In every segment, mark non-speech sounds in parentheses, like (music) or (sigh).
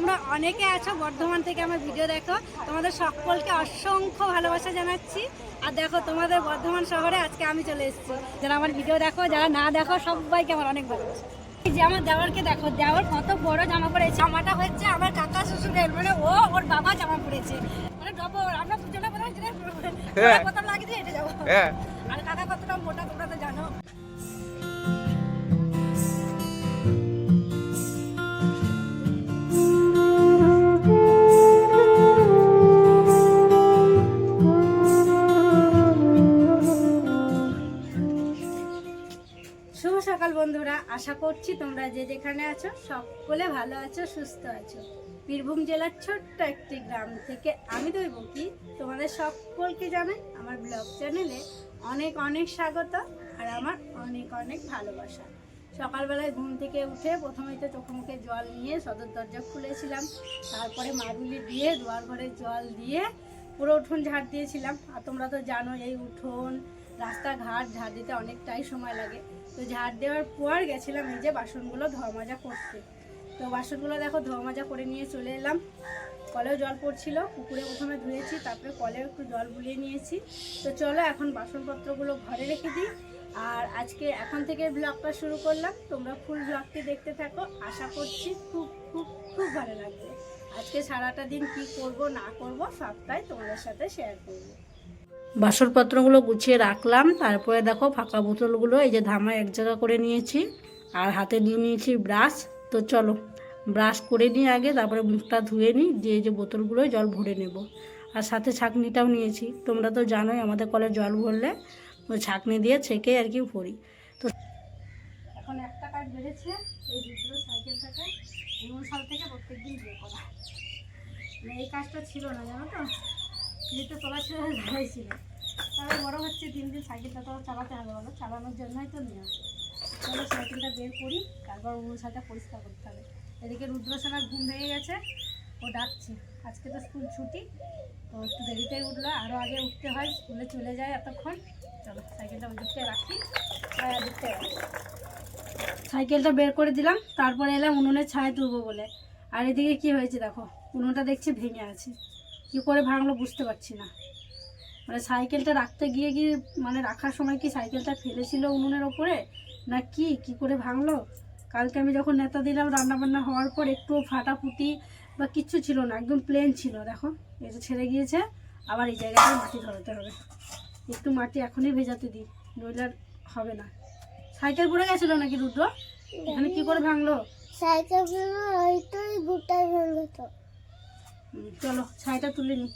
তোমরা অনেকে আছো বর্ধমান থেকে আমার ভিডিও দেখো। তোমাদের সকলকে অসংখ্য ভালোবাসা জানাচ্ছি। আর দেখো তোমাদের বর্ধমান শহরে আজকে আমি চলে এসেছি। যারা আমার ভিডিও দেখো যারা না দেখো সবাইকে আমার অনেক ভালোবাসা। এই যে আমার দেওয়ারকে দেখো দেওয়ার কত বড় জামা পড়েছে জামাটা হচ্ছে আমার কাকা শ্বশুরের মানে ও ওর বাবা জামা পড়েছে মানে ডবল আমরা। প্রথম লাগিয়ে দিয়ে যাব। হ্যাঁ। আর কাকা কতটা মোটা তোমরা শুভ সকাল বন্ধুরা, আশা করছি তোমরা যে যেখানে আছো সকলে ভালো আছো, সুস্থ আছো। বীরভূম জেলার ছোট্ট একটি গ্রাম থেকে আমি দৈবকী, তোমাদের সকলকে জানাই আমার ব্লগ চ্যানেলে অনেক অনেক স্বাগত আর আমার অনেক অনেক ভালোবাসা। সকালবেলায় ঘুম থেকে উঠে প্রথমেই তো চোখে মুখে জল নিয়ে সদর দরজা খুলেছিলাম, তারপরে মাদুলি দিয়ে দুয়ার ঘরে জল দিয়ে পুরো উঠোন ঝাড় দিয়েছিলাম। আর তোমরা তো জানো এই উঠোন, রাস্তাঘাট ঝাড় দিতে অনেকটাই সময় লাগে। তো ঝাড় দেওয়ার পর গেছিলাম এই যে বাসনগুলো ধোয়া মাজা করতে। তো বাসনগুলো দেখো ধোয়া মাজা করে নিয়ে চলে এলাম। কলেও জল পড়ছিল, পুকুরে প্রথমে ধুয়েছি, তারপরে কলেও একটু জল বুলিয়ে নিয়েছি। তো চলো এখন বাসনপত্রগুলো ঘরে রেখে দিই। আর আজকে এখন থেকে ব্লগটা শুরু করলাম। তোমরা ফুল ব্লগটি দেখতে থাকো। আশা করছি খুব খুব খুব ভালো লাগবে। আজকে সারাটা দিন কি করব, না করব, সবটাই তোমাদের সাথে শেয়ার করব। বাসনপত্রগুলো গুছিয়ে রাখলাম। তারপরে দেখো ফাঁকা বোতলগুলো, এই যে ধামা এক জায়গা করে নিয়েছি আর হাতে নিয়ে নিয়েছি ব্রাশ। তো চলো, ব্রাশ করে নিই আগে, তারপরে মুখটা ধুয়ে নিই, দিয়ে যে বোতলগুলো জল ভরে নেব। আর সাথে ছাঁকনিটাও নিয়েছি। তোমরা তো জানোই আমাদের কলে জল ভরলে ছাঁকনি দিয়ে ছেঁকে আর কি ভরি। তো এখন একটা কাজ বেড়েছে, এই দুটো সাল থেকে করা। মানে এই কাজটা ছিল না, জানো তো? যেহেতু তোলা ছিল ভালোই ছিল তবে বড় হচ্ছে দিন দিন সাইকেলটা তো চালাতে হবে বলো, চালানোর জন্যই তো নেওয়া চলো সাইকেলটা বের করি, তারপর অনুসারটা পরিষ্কার করতে হবে। এদিকে রুদ্রসেনার ঘুম ভেঙে গেছে, ও ডাকছে। আজকে তো স্কুল ছুটি, তো একটু দেরিতেই উঠল আরও আগে উঠতে হয়, স্কুলে চলে যায় এতক্ষণ। চলো, সাইকেলটা ওই দিকটায় রাখি আর দিকটা সাইকেলটা বের করে দিলাম, তারপরে এলাম উনুনের ছায় তুলবো বলে। আর এদিকে কি হয়েছে দেখো, উনুনটা দেখছি ভেঙে আছে। কি করে ভাঙলো বুঝতে পারছি না। মানে সাইকেলটা রাখতে গিয়ে কি মানে রাখার সময় কি সাইকেলটা ফেলেছিল উনুনের ওপরে? না কি কি করে ভাঙলো? কালকে আমি যখন নেতা দিলাম রান্নাবান্না হওয়ার পর একটু ফাটাফুটি বা কিচ্ছু ছিল না, একদম প্লেন ছিল, দেখো। এটা ছেড়ে গিয়েছে, আবার এই জায়গাটায় মাটি ধরাতে হবে। একটু মাটি এখনই ভেজাতে দিই, নইলে হবে না। সাইকেল পড়ে গেছিল নাকি রুদ্র? এখানে কি করে ভাঙলো? গোটাই ভাঙলো তো। চলো, ছাইটা তুলে নি।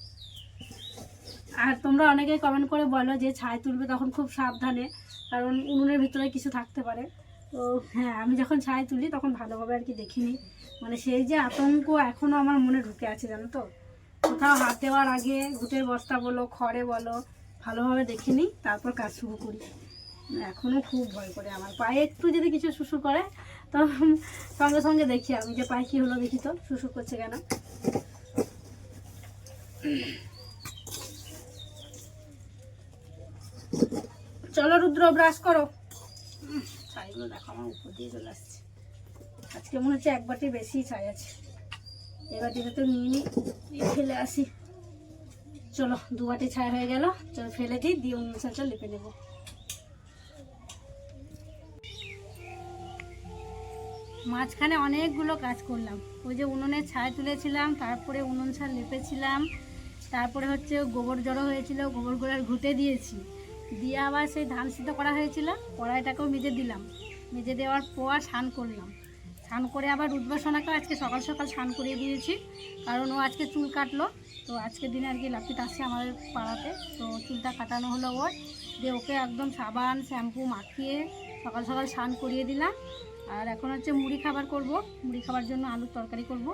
আর তোমরা অনেকেই কমেন্ট করে বলো যে ছাই তুলবে তখন খুব সাবধানে, কারণ উনুনের ভিতরে কিছু থাকতে পারে। তো হ্যাঁ আমি যখন ছাই তুলি তখন ভালোভাবে আর কি দেখিনি। মানে সেই যে আতঙ্ক এখনও আমার মনে ঢুকে আছে, জানো তো? কোথাও হাত দেওয়ার আগে ঘুটের বস্তা বলো, খড়ে বলো, ভালোভাবে দেখিনি, তারপর কাজ শুরু করি। এখনও খুব ভয় করে আমার। পায়ে একটু যদি কিছু শুশু করে তো সঙ্গে সঙ্গে দেখি আমি যে পায়ে কী হলো দেখি তো শুশু করছে কেন? চলো রুদ্র ব্রাশ করো। ছাইগুলো দেখো আমার উপর দিয়ে চলে আসছে। আজকে মনে হচ্ছে এক বাটি বেশি ছাই আছে। এ বাটিতে তো নিয়ে নিই, ফেলে আসি। চলো দু বাটি ছাই হয়ে গেল। চলো ফেলে দিই দিয়ে অনুসারটা লিপে নেব। মাঝখানে অনেকগুলো কাজ করলাম। ওই যে উনুনে ছাই তুলেছিলাম তারপরে উনুন ছাল লেপেছিলাম। তারপরে হচ্ছে গোবর জড়ো হয়েছিল গোবর গোড়ার ঘুটে দিয়েছি। দিয়ে আবার সেই ধান সিদ্ধ করা হয়েছিল, কড়াইটাকেও মেজে দিলাম। মেজে দেওয়ার পর স্নান করলাম। স্নান করে আবার রুদ্রসোনাকেও আজকে সকাল সকাল স্নান করিয়ে দিয়েছি, কারণ ও আজকে চুল কাটলো। তো আজকের দিনে আর কি লাপিত আসছে আমাদের পাড়াতে। তো চুলটা কাটানো হলো ওর। দিয়ে ওকে একদম সাবান, শ্যাম্পু মাখিয়ে সকাল সকাল স্নান করিয়ে দিলাম। আর এখন হচ্ছে মুড়ি খাবার করব। মুড়ি খাবার জন্য আলুর তরকারি করব।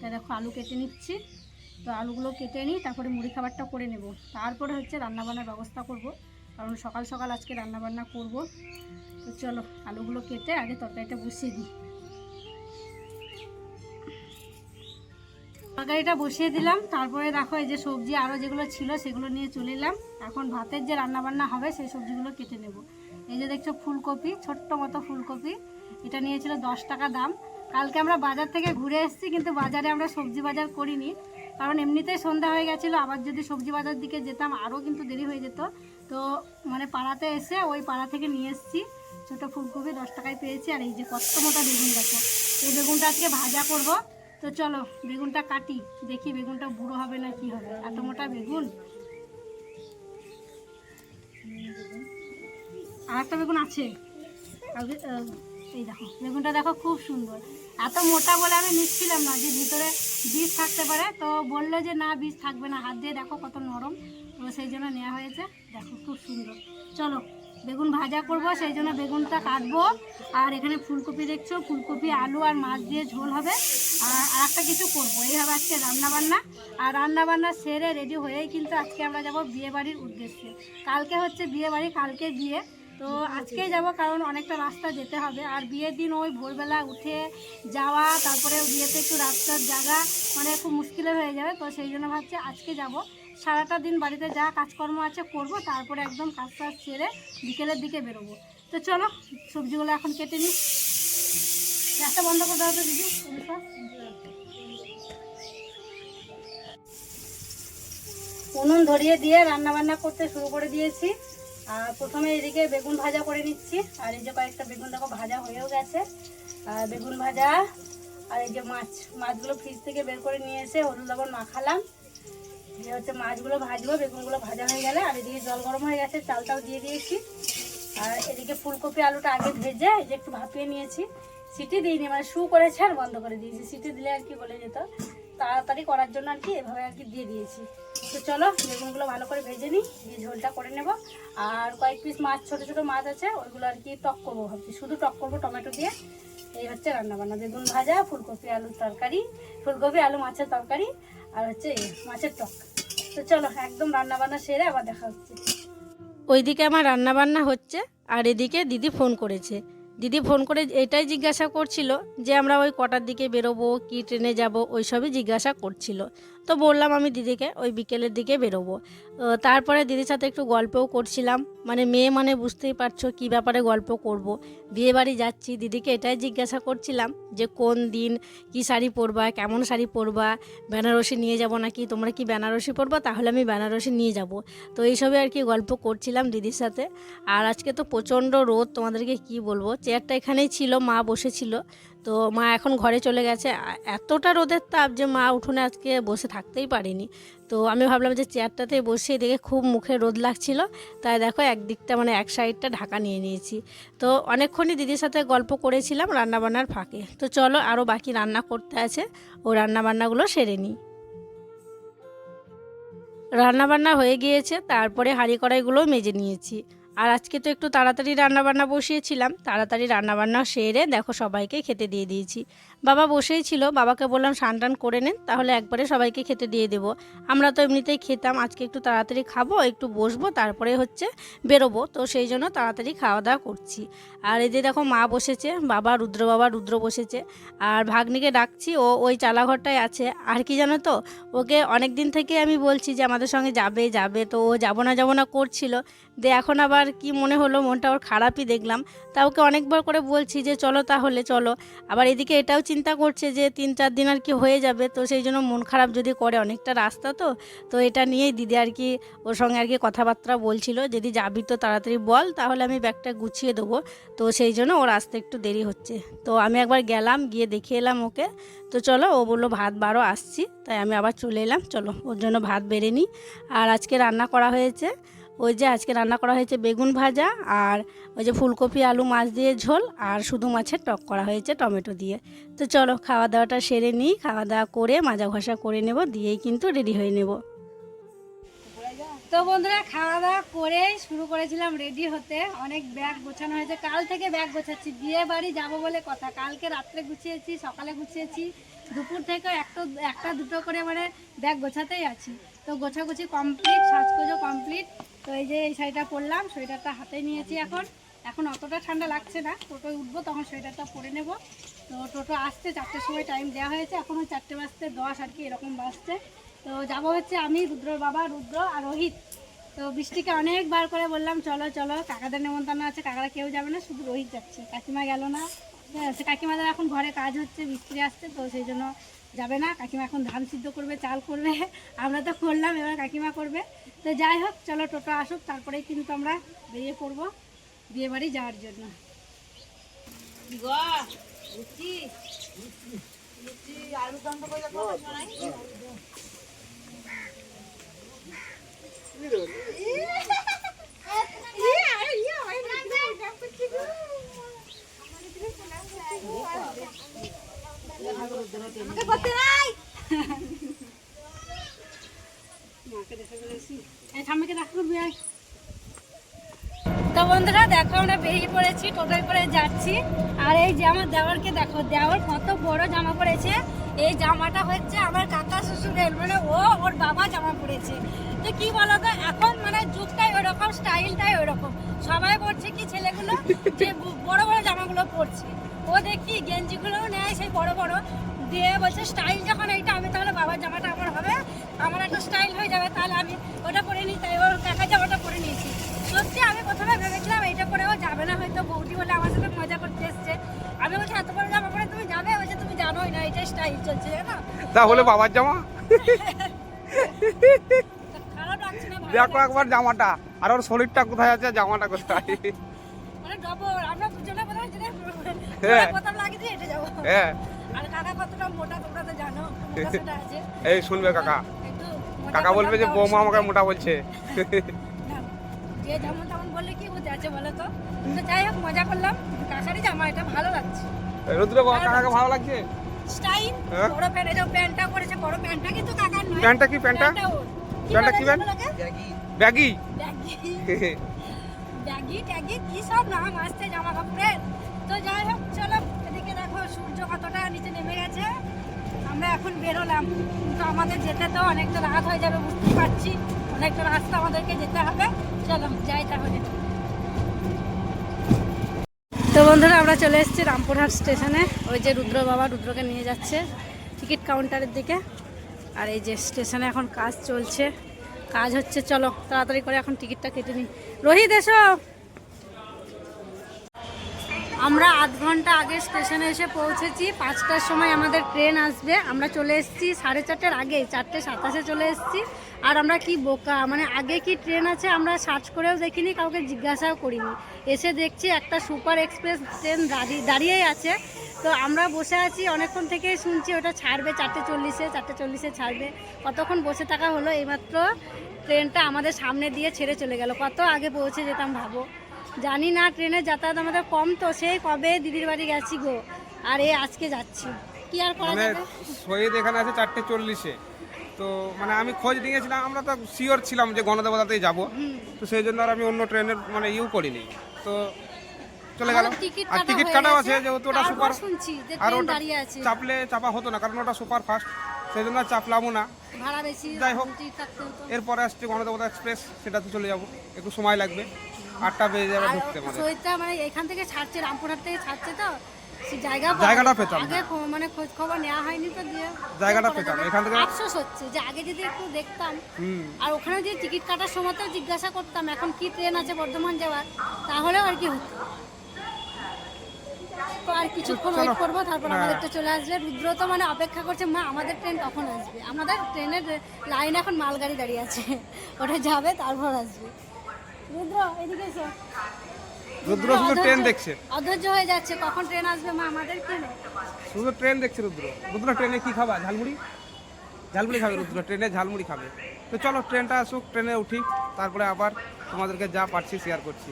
তাই দেখো, আলু কেটে নিচ্ছি। তো আলুগুলো কেটে নিই, তারপরে মুড়ি খাবারটা করে নেব। তারপরে হচ্ছে রান্নাবান্নার ব্যবস্থা করব, কারণ সকাল সকাল আজকে রান্নাবান্না করব। তো চলো, আলুগুলো কেটে আগে তরকারিটা বসিয়ে দিই। তরকারিটা বসিয়ে দিলাম, তারপরে দেখো এই যে সবজি আরও যেগুলো ছিল সেগুলো নিয়ে চলে এলাম। এখন ভাতের যে রান্নাবান্না হবে সেই সবজিগুলো কেটে নেব। এই যে দেখছ ফুলকপি, ছোট্ট মতো ফুলকপি, এটা নিয়েছিল দশ টাকা দাম। কালকে আমরা বাজার থেকে ঘুরে এসেছি, কিন্তু বাজারে আমরা সবজি বাজার করিনি। কারণ এমনিতেই সন্ধ্যা হয়ে গেছিল, আবার যদি সবজি বাজার দিকে যেতাম আরও কিন্তু দেরি হয়ে যেত। তো মানে পাড়াতে এসে ওই পাড়া থেকে নিয়ে এসেছি। ছোটো ফুলকপি দশ টাকায় পেয়েছি, আর এই যে কত মোটা বেগুন দেখো। এই বেগুনটা আজকে ভাজা করব। তো চলো, বেগুনটা কাটি, দেখি বেগুনটা বুড়ো হবে না কি হবে। এত মোটা বেগুন। আর একটা বেগুন আছে। এই দেখো, বেগুনটা দেখো খুব সুন্দর। এত মোটা বলে আমি নিচ্ছিলাম না, যে ভিতরে বীজ থাকতে পারে। তো বলল যে, না, বীজ থাকবে না, হাত দিয়ে দেখো কত নরম। তো সেই জন্য নেওয়া হয়েছে। দেখো, খুব সুন্দর। চলো, বেগুন ভাজা করব, সেই জন্য বেগুনটা কাটবো। আর এখানে ফুলকপি দেখছ, ফুলকপি, আলু আর মাছ দিয়ে ঝোল হবে। আর আর একটা কিছু করব, এই হবে আজকে রান্নাবান্না। আর রান্নাবান্না সেরে রেডি হয়েই কিন্তু আজকে আমরা যাব বিয়েবাড়ির উদ্দেশ্যে। কালকে হচ্ছে বিয়েবাড়ি, কালকে বিয়ে। তো আজকেই যাব কারণ অনেকটা রাস্তা যেতে হবে। আর বিয়ের দিন ওই ভোরবেলা উঠে যাওয়া, তারপরে বিয়েতে একটু রাস্তার জায়গা মানে খুব মুশকিলে হয়ে যাবে। তো সেই জন্য ভাবছি আজকে যাব। সারাটা দিন বাড়িতে যা কাজকর্ম আছে করব, তারপরে একদম কাজ টাজ সেরে বিকেলের দিকে বেরোবো। তো চলো, সবজিগুলো এখন কেটে নিই। গ্যাসটা বন্ধ করে দাও তো দিদি উনুন ধরিয়ে দিয়ে রান্না বান্না করতে শুরু করে দিয়েছি। আর প্রথমে এদিকে বেগুন ভাজা করে নিচ্ছি। আর এই যে কয়েকটা বেগুন দেখো ভাজা হয়েও গেছে। আর বেগুন ভাজা, আর এই যে মাছ, মাছগুলো ফ্রিজ থেকে বের করে নিয়ে এসে হলুদ লবণ মাখালাম। দিয়ে হচ্ছে মাছগুলো ভাজবো, বেগুনগুলো ভাজা হয়ে গেলে। আর এদিকে জল গরম হয়ে গেছে, চালটাও দিয়ে দিয়েছি। আর এদিকে ফুলকপি আলুটা আগে ভেজে, এই যে একটু ভাপিয়ে নিয়েছি। সিটি দিইনি মানে শু করেছে আর বন্ধ করে দিয়েছি। সিটি দিলে আর কি বলে যেত। তাড়াতাড়ি করার জন্য আর কি এভাবে আর কি দিয়ে দিয়েছি। তো চলো বেগুনগুলো ভালো করে ভেজে নিই দিয়ে ঝোলটা করে নেব। আর কয়েক পিস মাছ, ছোট ছোট মাছ আছে, ওইগুলো আর কি টক করব ভাবছি। শুধু টক করব টমেটো দিয়ে। এই হচ্ছে রান্নাবান্না। বেগুন ভাজা, ফুলকপি, আলুর তরকারি, ফুলকপি, আলু, মাছের তরকারি, আর হচ্ছে মাছের টক। তো চলো, একদম রান্নাবান্না সেরে আবার দেখা হচ্ছে। ওইদিকে আমার রান্নাবান্না হচ্ছে, আর এদিকে দিদি ফোন করেছে। দিদি ফোন করে এটাই জিজ্ঞাসা করছিল যে আমরা ওই কটার দিকে বেরোবো, কি ট্রেনে যাব ওই সবই জিজ্ঞাসা করছিল। তো বললাম আমি দিদিকে, ওই বিকেলের দিকে বেরোবো। তারপরে দিদির সাথে একটু গল্পও করছিলাম। মানে মেয়ে মানে বুঝতেই পারছ কী ব্যাপারে গল্প করব। বিয়ে বাড়ি যাচ্ছি, দিদিকে এটাই জিজ্ঞাসা করছিলাম যে কোন দিন কি শাড়ি পরবা, কেমন শাড়ি পরবা, বেনারসি নিয়ে যাব নাকি, তোমরা কি বেনারসি পরবা, তাহলে আমি বেনারসি নিয়ে যাব। তো এইসবে আর কি গল্প করছিলাম দিদির সাথে। আর আজকে তো প্রচণ্ড রোদ, তোমাদেরকে কি বলব? চেয়ারটা এখানেই ছিল, মা বসেছিল। তো মা এখন ঘরে চলে গেছে। এতটা রোদের তাপ যে মা উঠোনে আজকে বসে থাকতেই পারিনি। তো আমি ভাবলাম যে চেয়ারটাতে বসে দেখে খুব মুখে রোদ লাগছিল। তাই দেখো একদিকটা মানে এক সাইডটা ঢাকা নিয়ে নিয়েছি। তো অনেকক্ষণই দিদির সাথে গল্প করেছিলাম রান্নাবান্নার ফাঁকে। তো চলো আরও বাকি রান্না করতে আছে, ও রান্নাবান্নাগুলো সেরে নিই। রান্নাবান্না হয়ে গিয়েছে, তারপরে হাঁড়ি কড়াইগুলোও মেজে নিয়েছি। আর আজকে তো একটু তাড়াতাড়ি রান্নাবান্না বসিয়েছিলাম। তাড়াতাড়ি রান্নাবান্না সেরে দেখো সবাইকে খেতে দিয়ে দিয়েছি। বাবা বসেই ছিল, বাবাকে বললাম, স্নান টান করে নেন তাহলে একবারে সবাইকে খেতে দিয়ে দেবো। আমরা তো এমনিতেই খেতাম, আজকে একটু তাড়াতাড়ি খাব, একটু বসবো, তারপরে হচ্ছে বেরোবো। তো সেই জন্য তাড়াতাড়ি খাওয়া দাওয়া করছি। আর যে দেখো মা বসেছে, বাবা রুদ্র বাবা রুদ্র বসেছে। আর ভাগ্নিকে ডাকছি, ও ওই চালাঘরটায় আছে। আর কি জানো তো, ওকে অনেক দিন থেকে আমি বলছি যে আমাদের সঙ্গে যাবে যাবে। তো ও যাব না যাব না করছিল। যে এখন আবার কি মনে হলো, মনটা ওর খারাপই দেখলাম। তা ওকে অনেকবার করে বলছি যে, চলো তাহলে, চলো। আবার এদিকে এটাও চিন্তা করছে যে তিন চার দিন আর কি হয়ে যাবে, তো সেই জন্য মন খারাপ যদি করে অনেকটা রাস্তা তো তো এটা নিয়েই দিদি আর কি ওর সঙ্গে আর কি কথাবার্তা বলছিল, যদি যাবি তো তাড়াতাড়ি বল, তাহলে আমি ব্যাগটা গুছিয়ে দেবো। তো সেই জন্য ওর আসতে একটু দেরি হচ্ছে। তো আমি একবার গেলাম, গিয়ে দেখে এলাম ওকে, তো চলো ও বলল ভাত বারো আসছি, তাই আমি আবার চলে এলাম, চলো ওর জন্য ভাত বেড়ে নিই। আর আজকে রান্না করা হয়েছে ওই যে আজকে রান্না করা হয়েছে বেগুন ভাজা আর ওই যে ফুলকপি, আলু, মাছ দিয়ে ঝোল আর শুধু মাছের টক করা হয়েছে টমেটো দিয়ে। তো চলো খাওয়া দাওয়াটা সেরে নিই, খাওয়া দাওয়া করে মাজা ঘষা করে নেব, দিয়েই কিন্তু রেডি হয়ে নেব। তো বন্ধুরা, খাওয়া দাওয়া করে শুরু করেছিলাম রেডি হতে। অনেক ব্যাগ গোছানো হয়েছে। কাল থেকে ব্যাগ গোছাচ্ছি। বিয়ে বাড়ি যাব বলে কথা। কালকে রাত্রে গুছিয়েছি, সকালে গুছিয়েছি। দুপুর থেকে একটা একটা দুটো করে মানে ব্যাগ গোছাতেই আছি। তো গোছাগুছি কমপ্লিট, সাজগোজও কমপ্লিট। তো এই যে এই শাড়িটা পরলাম সোয়েটারটা হাতে নিয়েছি এখন। এখন অতটা ঠান্ডা লাগছে না, টোটোয় উঠবো তখন সোয়েটারটা পরে নেব। তো টোটো আসতে চারটের সময় টাইম দেওয়া হয়েছে এখনও চারটে বাজতে দশ আর কি, এরকম বাজছে। তো যাব হচ্ছে আমি রুদ্রর বাবা, রুদ্র আর রোহিত। তো বৃষ্টিকে অনেকবার করে বললাম, চলো চলো, কাকাদের নেমন্তন্ন আছে, কাকারা কেউ যাবে না, শুধু রোহিত যাচ্ছে। কাকিমা গেল না। কাকিমাদের এখন ঘরে কাজ হচ্ছে, মিস্ত্রি আসছে, তো সেই জন্য যাবে না, কাকিমা এখন ধান সিদ্ধ করবে, চাল করবে, আমরা তো করলাম, এবার কাকিমা করবে। তো যাই হোক, চলো টোটো আসুক, তারপরেই কিন্তু আমরা বেরিয়ে পড়ব বিয়ে বাড়ি যাওয়ার জন্য। এই দেখো বিয়ে তো বন্ধুরা, দেখো আমরা বেরিয়ে পড়েছি, টোটোয় করে যাচ্ছি। আর এই যে আমার দেওয়ারকে দেখো, দেওয়ার কত বড় জামা পড়েছে। এই জামাটা হচ্ছে আমার কাকা শ্বশুরের মানে ও ওর বাবা জামা পড়েছে। তো কি বলতো, এখন মানে যুগটাই ওরকম, স্টাইলটাই ওরকম। সবাই পড়ছে কি ছেলেগুলো যে বড় বড় জামাগুলো পরছে। ও দেখি গেঞ্জিগুলোও নেয় সেই বড় বড়। দিয়ে বলছে স্টাইল যখন এইটা আমি তাহলে বাবার জামাটা আমার হবে। আমার একটা স্টাইল হয়ে যাবে তাহলে আমি ওটা পরে নিই। তাই ওর কাকা জামাটা পরে নিয়েছি। সত্যি আমি প্রথমে ভেবেছিলাম এইটা পরেও যাবে না হয়তো বৌদি বলে আমার সাথে মজা করতে এসছে। আমি বলছি এত বড় জামা পরে তুমি যাবে? বলছে তুমি জানোই না এটাই স্টাইল চলছে জানো তাহলে বাবার জামা? না দেখো একবার জামাটা আর ওর শরীরটা কোথায় আছে জামাটা কোথায়? মানে ডবল আমরা হ্যাঁ। প্রথম লাগে যে এটা যাব। হ্যাঁ। আর কাকা কতটা মোটা তোমরা তো জানো মোটা (laughs) সোটা আছে। এই শুনবে কাকা। কাকা বলবে যে বৌমা আমাকে মোটা বলছে। (laughs) যে যেমন তেমন বললে কি বুঝতে আছে বলো তো? তো যাই হোক মজা করলাম। কাকারই জামা এটা ভালো লাগছে। রুদ্র কাকাকে ভালো লাগছে? স্টাইল হ্যাঁ? বড় প্যান্ট এটা প্যান্টটা করেছে বড় প্যান্টটা কিন্তু কাকার নয়। প্যান্টটা কি প্যান্টটা? প্যান্টটা কি প্যান্ট? ব্যাগি। ব্যাগি। (laughs) ব্যাগি। ট্যাগি কি সব নাম আসছে জামা কাপড়ের বেরোলাম। কিন্তু আমাদের যেতে তো অনেকটা রাত হয়ে যাবে, বুঝতেই পারছি। অনেকটা রাস্তা আমাদেরকে যেতে হবে। চলো, যাই তাহলে। তো বন্ধুরা, আমরা চলে এসেছি রামপুরহাট স্টেশনে। ওই যে রুদ্র বাবা রুদ্রকে নিয়ে যাচ্ছে টিকিট কাউন্টারের দিকে। আর এই যে স্টেশনে এখন কাজ চলছে। কাজ হচ্ছে, চলো, তাড়াতাড়ি করে এখন টিকিটটা কেটে নিই। রোহিত, এসো! আমরা আধ ঘণ্টা আগে স্টেশনে এসে পৌঁছেছি। পাঁচটার সময় আমাদের ট্রেন আসবে। আমরা চলে এসেছি সাড়ে চারটের আগে, চারটে সাতাশে চলে এসেছি। আর আমরা কি বোকা? মানে আগে কি ট্রেন আছে আমরা সার্চ করেও দেখিনি, কাউকে জিজ্ঞাসাও করিনি। এসে দেখছি একটা সুপার এক্সপ্রেস ট্রেন দাঁড়িয়ে দাঁড়িয়েই আছে। তো আমরা বসে আছি, অনেকক্ষণ থেকেই শুনছি ওটা ছাড়বে, চারটে চল্লিশে চারটে চল্লিশে ছাড়বে। কতক্ষণ বসে থাকা হলো? এইমাত্র ট্রেনটা আমাদের সামনে দিয়ে ছেড়ে চলে গেল। কত আগে পৌঁছে যেতাম ভাবো। জানি না ট্রেনের যাতায়াত আমাদের কম তো সেই কবে দিদির বাড়ি গেছি গো। আর এ আজকে যাচ্ছি। কি আর করা মানে যাবে? শহীদ এখানে আছে চারটে চল্লিশে। তো মানে আমি খোঁজ নিয়েছিলাম আমরা তো শিওর ছিলাম যে গণদেবতাতেই যাব। তো সেই জন্য আর আমি অন্য ট্রেনের মানে ইউ করিনি। তো চলে গেল। আর কাটা টিকিট কাটাও আছে যেহেতু ওটা সুপার শুনছি আর ট্রেন ওটা চাপলে চাপা হতো না কারণ ওটা সুপার ফাস্ট সেই জন্য চাপলামও না। ভাড়া বেশি যাই হোক। এরপরে আসছে গণদেবতা এক্সপ্রেস সেটাতে চলে যাব। একটু সময় লাগবে। আটটা বেজে যাবে ঢুকতে সৈয়দটা মানে এখান থেকে ছাড়ছে রামপুরহাট থেকে ছাড়ছে তো? জায়গা জায়গাটা পেতাম আগে মানে খোঁজ খবর নেওয়া হয়নি তো দিয়ে। জায়গাটা পেতাম। এখান থেকে- আফসোস হচ্ছে যে আগে যদি একটু দেখতাম। আর ওখানে যে টিকিট কাটার সময়তেও জিজ্ঞাসা করতাম এখন কি ট্রেন আছে বর্ধমান যাওয়ার? তাহলেও আর কি হতো। তো আর কিছুক্ষণ ওয়েট করব তারপর হ্যাঁ। চলে আসবে। রুদ্র তো মানে অপেক্ষা করছে মা আমাদের ট্রেন কখন আসবে? আমাদের ট্রেনের লাইন এখন মালগাড়ি দাঁড়িয়ে আছে। ওটা যাবে তারপর আসবে। রুদ্র এদিকে এসো। রুদ্র শুধু ট্রেন দেখছে। অধৈর্য হয়ে যাচ্ছে কখন ট্রেন আসবে মা আমাদের ট্রেনে শুধু ট্রেন দেখছে রুদ্র। রুদ্র ট্রেনে কি খাবা? ঝালমুড়ি? ঝালমুড়ি খাবে রুদ্র ট্রেনে ঝালমুড়ি খাবে। তো চলো ট্রেনটা আসুক ট্রেনে উঠি তারপরে আবার তোমাদেরকে যা পারছি শেয়ার করছি।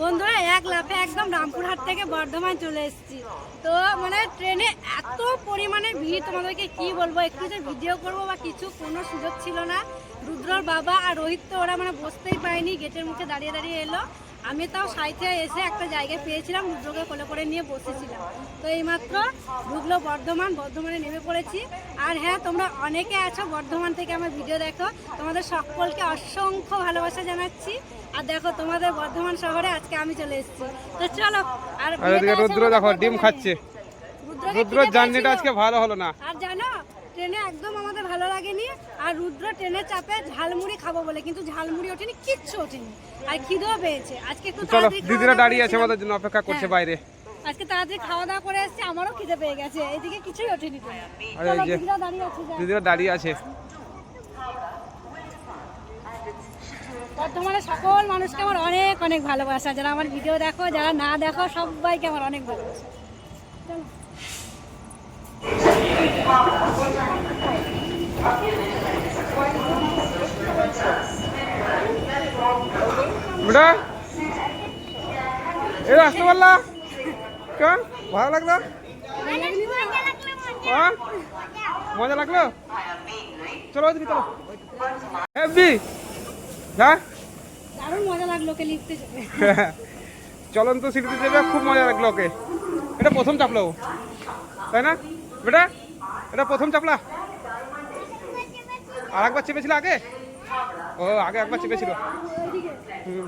বন্ধুরা এক লাফে একদম রামপুরহাট থেকে বর্ধমান চলে এসেছি। তো মানে ট্রেনে এত পরিমাণে ভিড় তোমাদেরকে কি বলব? একটু যে ভিডিও করব বা কিছু কোনো সুযোগ ছিল না। রুদ্রর বাবা আর রোহিত তো ওরা মানে বসতেই পায়নি গেটের মুখে দাঁড়িয়ে দাঁড়িয়ে এলো। আমি তাও সাইডে এসে একটা জায়গায় পেয়েছিলাম রুদ্রকে কোলে করে নিয়ে বসেছিলাম। তো এইমাত্র ঢুকলো বর্ধমান বর্ধমানে নেমে পড়েছি। আর হ্যাঁ তোমরা অনেকে আছো বর্ধমান থেকে আমার ভিডিও দেখো। তোমাদের সকলকে অসংখ্য ভালোবাসা জানাচ্ছি। আর দেখো তোমাদের বর্ধমান শহরে আজকে আমি চলে এসেছি। তো চলো আর রুদ্র দেখো ডিম খাচ্ছে। রুদ্র জার্নিটা আজকে ভালো হলো না। আর জানো ট্রেনে একদম আমাদের ভালো লাগেনি। আর রুদ্র ট্রেনে চাপে ঝালমুড়ি খাব বলে কিন্তু ঝালমুড়ি ওঠেনি কিচ্ছু ওঠেনি। আর খিদেও পেয়েছে। আজকে একটু চলো দিদিরা দাঁড়িয়ে আছে আমাদের জন্য অপেক্ষা করছে হ্যাঁ। বাইরে। আজকে তাড়াতাড়ি খাওয়া দাওয়া করে এসেছি আমারও খিদে পেয়ে গেছে। এদিকে কিছুই ওঠেনি। দিদিরা দাঁড়িয়ে আছে বর্ধমানে সকল মানুষকে আমার অনেক অনেক ভালোবাসা। যারা আমার ভিডিও দেখো যারা না দেখো সবাইকে আমার অনেক ভালোবাসা। বেটা? এই আসতে পারলা? কেন ভালো লাগল? হ্যাঁ? মজা লাগল? চলো ওদিকে চলো। হেবি হ্যাঁ চলন্ত সিটিতে যাবে খুব মজা লাগল ওকে। এটা প্রথম চাপলো। তাই না? বেটা এটা প্রথম চাপলা। আর একবার চেপেছিল আগে? ও আগে একবার চেপেছিল। হুম।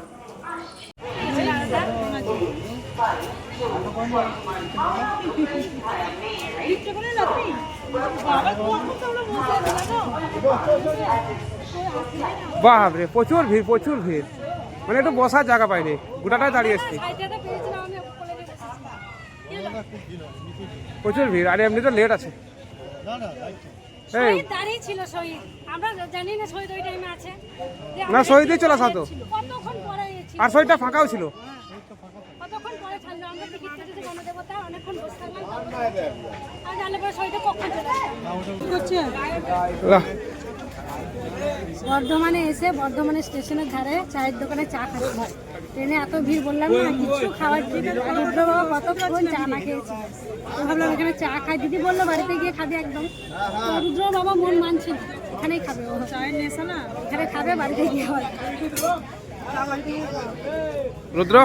বাপ রে প্রচুর ভিড় প্রচুর ভিড়। মানে একটু বসার জায়গা পাইনি গোটাটাই দাঁড়িয়ে এসছি। প্রচুর ভিড় আর এমনি তো লেট আছে। না শহীদই চলে আসা তো। আর শরীরটা ফাঁকাও ছিল কতক্ষণ পরে ছাড়লো আমরা টিকিট অনেকক্ষণ বসে থাকলাম আর জানলে পরে শহীদে কখন চলে আসলাম। বর্ধমানে এসে বর্ধমানে স্টেশনের ধারে চায়ের দোকানে চা খাচ্ছি। ট্রেনে এত ভিড় বললাম না কিছু খাওয়ার জন্য রুদ্র বাবা কতক্ষণ চা না খেয়েছি। তো ভাবলাম এখানে চা খাই। দিদি বলল বাড়িতে গিয়ে খাবে একদম। রুদ্র বাবা মন মানছে এখানেই খাবে ও। চায়ের নেশা না? এখানে খাবে বাড়িতে গিয়ে হয়। রুদ্র?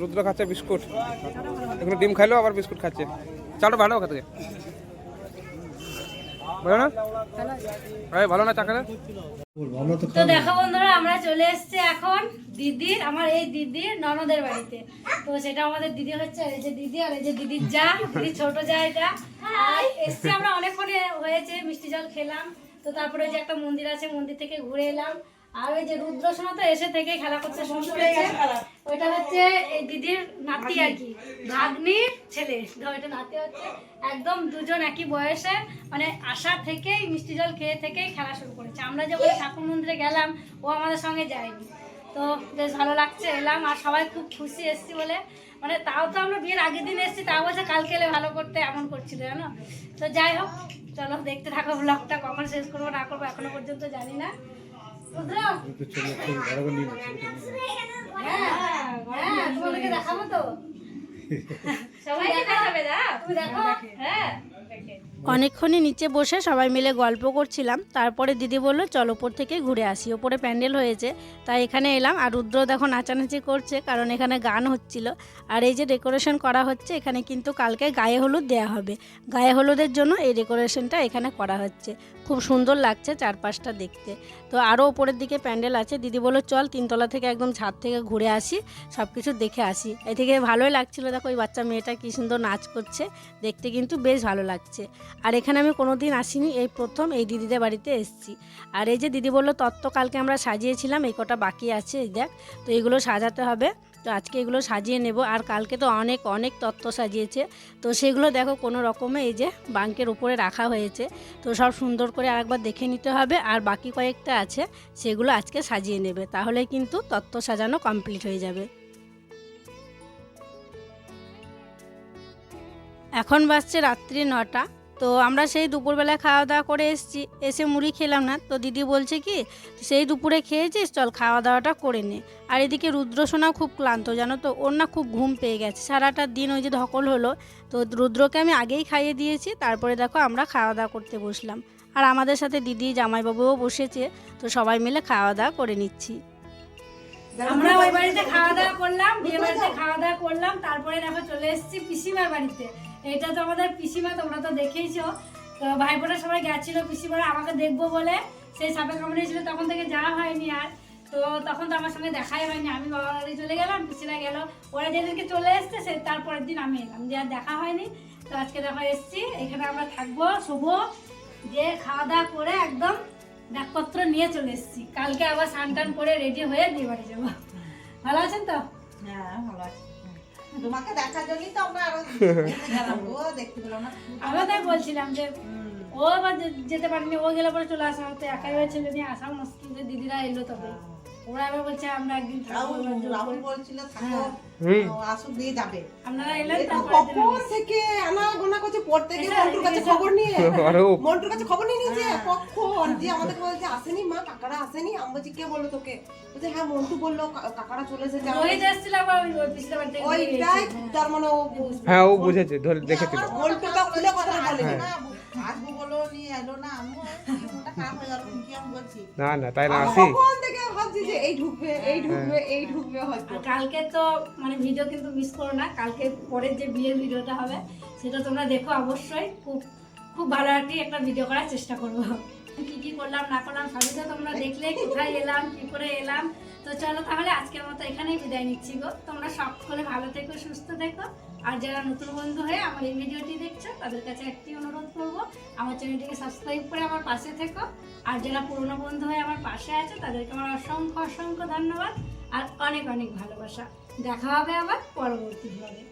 রুদ্র খাচ্ছে বিস্কুট। এখানে ডিম খাইলো, আবার বিস্কুট খাচ্ছে। চাটা ভালো ভালো না? আমরা চলে এসেছি এখন আমার এই ননদের বাড়িতে। তো সেটা আমাদের দিদি হচ্ছে যে দিদি যে দিদির যা ছোট যা এটা আমরা অনেকক্ষণে হয়েছে, মিষ্টি জল খেলাম। তো তারপরে যে একটা মন্দির আছে, মন্দির থেকে ঘুরে এলাম। আর ওই যে রুদ্রসোনা তো এসে থেকে খেলা করতে শুরু করেছে। ওইটা হচ্ছে এই দিদির নাতি আর কি ভাগ্নির ছেলে। ওইটা নাতি হচ্ছে। একদম দুজন একই বয়সে মানে আসার থেকেই মিষ্টি জল খেয়ে থেকেই খেলা শুরু করেছে। আমরা যখন ঠাকুর মন্দিরে গেলাম ও আমাদের সঙ্গে যায়নি। তো বেশ ভালো লাগছে এলাম আর সবাই খুব খুশি এসছি বলে। মানে তাও তো আমরা বিয়ের আগের দিন এসেছি তাও বলছে কালকে এলে ভালো করতে এমন করছিল জানো? তো যাই হোক চলো দেখতে থাকো ব্লগটা কখন শেষ করব না করব এখনও পর্যন্ত জানি না। দেখাবো তো। সবাই দেখাবে না? তুমি দেখো। হ্যাঁ অনেকক্ষণই নিচে বসে সবাই মিলে গল্প করছিলাম। তারপরে দিদি বলল, চল ওপর থেকে ঘুরে আসি। ওপরে প্যান্ডেল হয়েছে। তাই এখানে এলাম। আর রুদ্র দেখো নাচানাচি করছে, কারণ এখানে গান হচ্ছিল। আর এই যে ডেকোরেশন করা হচ্ছে, এখানে কিন্তু কালকে গায়ে হলুদ দেওয়া হবে। গায়ে হলুদের জন্য এই ডেকোরেশনটা এখানে করা হচ্ছে। খুব সুন্দর লাগছে চারপাশটা দেখতে। তো আরও ওপরের দিকে প্যান্ডেল আছে। দিদি বলল, চল তিনতলা থেকে একদম ছাদ থেকে ঘুরে আসি সব কিছু দেখে আসি। এই থেকে ভালোই লাগছিল। দেখো ওই বাচ্চা মেয়েটা কি সুন্দর নাচ করছে। দেখতে কিন্তু বেশ ভালো লাগছে। আর এখানে আমি কোনো দিন আসিনি, এই প্রথম এই দিদিদের বাড়িতে এসেছি। আর এই যে দিদি বলল, তত্ত্ব কালকে আমরা সাজিয়েছিলাম, এই কটা বাকি আছে, এই দেখ, তো এগুলো সাজাতে হবে। তো আজকে এগুলো সাজিয়ে নেব, আর কালকে তো অনেক অনেক তত্ত্ব সাজিয়েছে। তো সেগুলো দেখো, কোনো রকমে এই যে বাঙ্কের উপরে রাখা হয়েছে। তো সব সুন্দর করে আরেকবার দেখে নিতে হবে, আর বাকি কয়েকটা আছে, সেগুলো আজকে সাজিয়ে নেবে। তাহলে কিন্তু তত্ত্ব সাজানো কমপ্লিট হয়ে যাবে। এখন বাজছে রাত্রি নটা। তো আমরা সেই দুপুরবেলা খাওয়া দাওয়া করে এসেছি। এসে মুড়ি খেলাম না। তো দিদি বলছে কি সেই দুপুরে খেয়েছিস? চল খাওয়া দাওয়াটা করে নে। আর এদিকে রুদ্রসোনাও খুব ক্লান্ত, জানো তো? ওর না খুব ঘুম পেয়ে গেছে। সারাটা দিন ওই যে ধকল হলো। তো রুদ্রকে আমি আগেই খাইয়ে দিয়েছি। তারপরে দেখো আমরা খাওয়া দাওয়া করতে বসলাম। আর আমাদের সাথে দিদি, জামাইবাবুও বসেছে। তো সবাই মিলে খাওয়া দাওয়া করে নিচ্ছি। আমরা ওই বাড়িতে খাওয়া দাওয়া করলাম বিয়ে বাড়িতে খাওয়া দাওয়া করলাম। তারপরে দেখো চলে এসেছি পিসিমার বাড়িতে। এটা তো আমাদের পিসিমা, তোমরা তো দেখেইছো। তো ভাইপোরা সবাই গেছিল, পিসিমারা আমাকে দেখব বলে। সেই সাপে কামড়িয়েছিল তখন থেকে যাওয়া হয়নি আর। তো তখন তো আমার সঙ্গে দেখাই হয়নি। আমি বাবা বাড়ি চলে গেলাম পিসিরা গেল। ওরা যেদিনকে চলে এসছে সে তারপরের দিন আমি এলাম। যে আর দেখা হয়নি, তো আজকে দেখো এসছি। এখানে আমরা থাকব শুভ যে খাওয়া দাওয়া করে একদম ব্যাগপত্র নিয়ে চলে এসেছি। কালকে আবার স্নান টান করে রেডি হয়ে বিয়ে বাড়ি যাব। ভালো আছেন তো? তোমাকে দেখার জন্যই তো আমরা আরও (laughs) গেলাম ও দেখতে পেলাম না। আমরা তাই বলছিলাম যে ও আবার যেতে পারেনি ও গেলে পরে চলে আসা হতো একাই হয়েছে যদি নিয়ে আসাও মুশকিল যে দিদিরা এলো তবে। ওরা এবার বলছে আমরা একদিন থাকব রাহুল। বলছিল থাকো। হুম। দিয়ে যাবে। আপনারা এলেন এই কখন থেকে আনা গোনা করছে পড়তে গিয়ে মন্টুর কাছে খবর নিয়ে। (laughs) মন্টুর কাছে খবর নিয়ে নিয়েছে কখন? যে আমাদেরকে বলছে আসেনি মা কাকারা আসেনি। আমি বলছি কে বলল তোকে? বলছে হ্যাঁ মন্টু বলল কাকারা চলে এসেছে আমি রোহিত এসেছিল আবার ওই ওই পিছনে বাড়িতে গিয়ে ওইটাই হ্যাঁ। তার মানে ও হ্যাঁ ও বুঝেছে ধরে দেখেছিল। মন্টু তো খুলে কথা বলেনি। না আসব বলো নিয়ে এলো না আমি মনটা খারাপ হয়ে গেল কি আমি বলছি? না না তাই না আসি। কখন থেকে ভাবছি যে এই ঢুকবে এই ঢুকবে এই ঢুকবে হয়তো। কালকে তো মানে ভিডিও কিন্তু মিস করো না, কালকে পরের যে বিয়ের ভিডিওটা হবে, সেটা তোমরা দেখো অবশ্যই। খুব খুব ভালো একটি একটা ভিডিও করার চেষ্টা করব। কি কি করলাম, না করলাম, সবই তোমরা দেখলে, কোথায় এলাম, কি করে এলাম। তো চলো তাহলে আজকের মতো এখানেই বিদায় নিচ্ছি গো। তোমরা সকলে ভালো থেকো, সুস্থ থেকো। আর যারা নতুন বন্ধু হয়ে আমার এই ভিডিওটি দেখছ, তাদের কাছে একটি অনুরোধ করব, আমার চ্যানেলটিকে সাবস্ক্রাইব করে আমার পাশে থেকো। আর যারা পুরনো বন্ধু হয়ে আমার পাশে আছে, তাদেরকে আমার অসংখ্য অসংখ্য ধন্যবাদ। আর অনেক অনেক ভালোবাসা। দেখা হবে আবার পরবর্তী ব্লগে